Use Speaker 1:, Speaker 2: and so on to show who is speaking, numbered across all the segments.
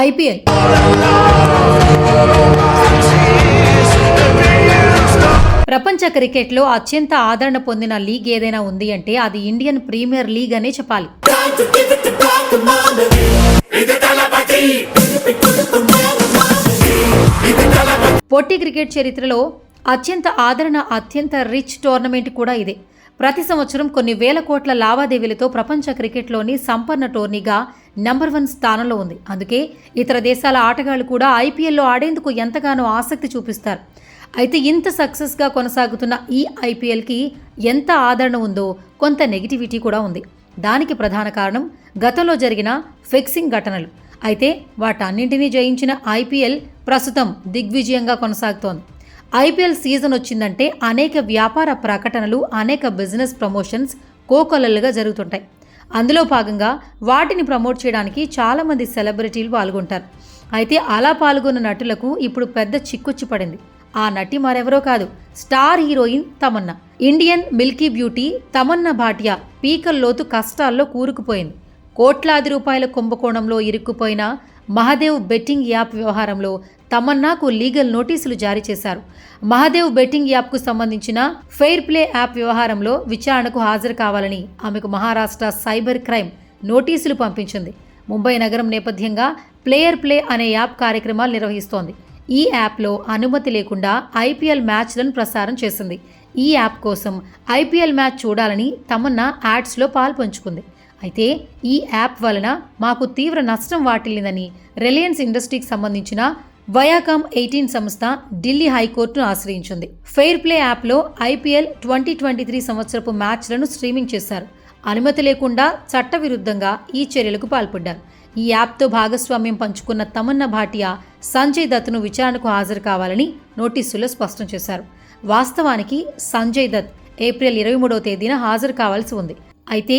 Speaker 1: IPL. ప్రపంచ క్రికెట్లో అత్యంత ఆదరణ పొందిన లీగ్ ఏదైనా ఉంది అంటే అది ఇండియన్ ప్రీమియర్ లీగ్ అనే చెప్పాలి. పొట్టి క్రికెట్ చరిత్రలో అత్యంత ఆదరణ అత్యంత రిచ్ టోర్నమెంట్ కూడా ఇదే. ప్రతి సంవత్సరం కొన్ని వేల కోట్ల లావాదేవీలతో ప్రపంచ క్రికెట్లోని సంపన్న టోర్నీగా నంబర్ వన్ స్థానంలో ఉంది. అందుకే ఇతర దేశాల ఆటగాళ్ళు కూడా ఐపీఎల్లో ఆడేందుకు ఎంతగానో ఆసక్తి చూపిస్తారు. అయితే ఇంత సక్సెస్గా కొనసాగుతున్న ఈ ఐపీఎల్కి ఎంత ఆదరణ ఉందో కొంత నెగిటివిటీ కూడా ఉంది. దానికి ప్రధాన కారణం గతంలో జరిగిన ఫిక్సింగ్ ఘటనలు. అయితే వాటన్నింటినీ జయించిన ఐపీఎల్ ప్రస్తుతం దిగ్విజయంగా కొనసాగుతోంది. ఐపీఎల్ సీజన్ వచ్చిందంటే అనేక వ్యాపార ప్రకటనలు అనేక బిజినెస్ ప్రమోషన్స్ కోకొల్లలుగా జరుగుతుంటాయి. అందులో భాగంగా వాటిని ప్రమోట్ చేయడానికి చాలామంది సెలబ్రిటీలు పాల్గొంటారు. అయితే అలా పాల్గొన్న నటులకు ఇప్పుడు పెద్ద చిక్కుచ్చి పడింది. ఆ నటి మరెవరో కాదు star heroine Tamannaah. Indian milky beauty Tamannaah Bhatia పీకల్లోతు కష్టాల్లో కూరుకుపోయింది. కోట్లాది రూపాయల కుంభకోణంలో ఇరుక్కుపోయిన మహదేవ్ బెట్టింగ్ యాప్ వ్యవహారంలో తమన్నాకు లీగల్ నోటీసులు జారీ చేశారు. మహదేవ్ బెట్టింగ్ యాప్కు సంబంధించిన ఫెయిర్ ప్లే యాప్ వ్యవహారంలో విచారణకు హాజరు కావాలని ఆమెకు మహారాష్ట్ర సైబర్ క్రైమ్ నోటీసులు పంపించింది. ముంబై నగరం నేపథ్యంగా ప్లేయర్ ప్లే అనే యాప్ కార్యక్రమాలు నిర్వహిస్తోంది. ఈ యాప్లో అనుమతి లేకుండా ఐపీఎల్ మ్యాచ్లను ప్రసారం చేసింది. ఈ యాప్ కోసం ఐపీఎల్ మ్యాచ్ చూడాలని తమన్నా యాడ్స్లో పాల్పంచుకుంది. అయితే ఈ యాప్ వలన మాకు తీవ్ర నష్టం వాటిల్లిందని రిలయన్స్ ఇండస్ట్రీకి సంబంధించిన వయాకామ్ ఎయిటీన్ సంస్థ ఢిల్లీ హైకోర్టును ఆశ్రయించింది. ఫెయిర్ ప్లే యాప్లో ఐపీఎల్ ట్వంటీ ట్వంటీ త్రీ సంవత్సరపు మ్యాచ్లను స్ట్రీమింగ్ చేశారు. అనుమతి లేకుండా చట్టవిరుద్ధంగా ఈ చర్యలకు పాల్పడ్డారు. ఈ యాప్తో భాగస్వామ్యం పంచుకున్న తమన్నా భాటియా సంజయ్ దత్ను విచారణకు హాజరు కావాలని నోటీసులో స్పష్టం చేశారు. వాస్తవానికి సంజయ్ దత్ ఏప్రిల్ ఇరవై మూడవ తేదీన హాజరు కావాల్సి ఉంది. అయితే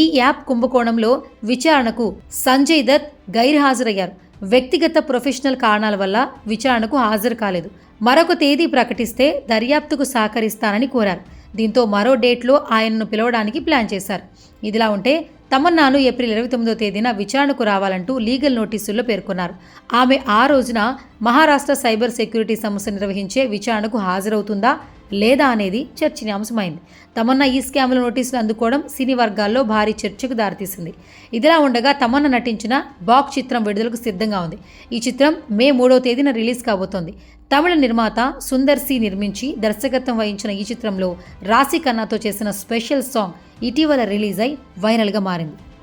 Speaker 1: ఈ యాప్ కుంభకోణంలో విచారణకు సంజయ్ దత్ గైర్హాజరయ్యారు. వ్యక్తిగత ప్రొఫెషనల్ కారణాల వల్ల విచారణకు హాజరు కాలేదు. మరొక తేదీ ప్రకటిస్తే దర్యాప్తుకు సహకరిస్తానని కోరారు. దీంతో మరో డేట్లో ఆయనను పిలవడానికి ప్లాన్ చేశారు. ఇదిలా ఉంటే తమన్నాను ఏప్రిల్ ఇరవై తొమ్మిదో తేదీన విచారణకు రావాలంటూ లీగల్ నోటీసుల్లో పేర్కొన్నారు. ఆమె ఆ రోజున మహారాష్ట్ర సైబర్ సెక్యూరిటీ సంస్థ నిర్వహించే విచారణకు హాజరవుతుందా? లేదా అనేది చర్చనీయాంశమైంది తమన్నా ఈ స్కామ్ల నోటీసులు అందుకోవడం సినీ వర్గాల్లో భారీ చర్చకు దారితీసింది. ఇదిలా ఉండగా తమన్నా నటించిన బాక్ చిత్రం విడుదలకు సిద్ధంగా ఉంది. ఈ చిత్రం మే మూడవ తేదీన రిలీజ్ కాబోతోంది. తమిళ నిర్మాత సుందర్ సి నిర్మించి దర్శకత్వం వహించిన ఈ చిత్రంలో రాశి ఖన్నాతో చేసిన స్పెషల్ సాంగ్ ఇటీవల రిలీజ్ అయి వైరల్గా మారింది.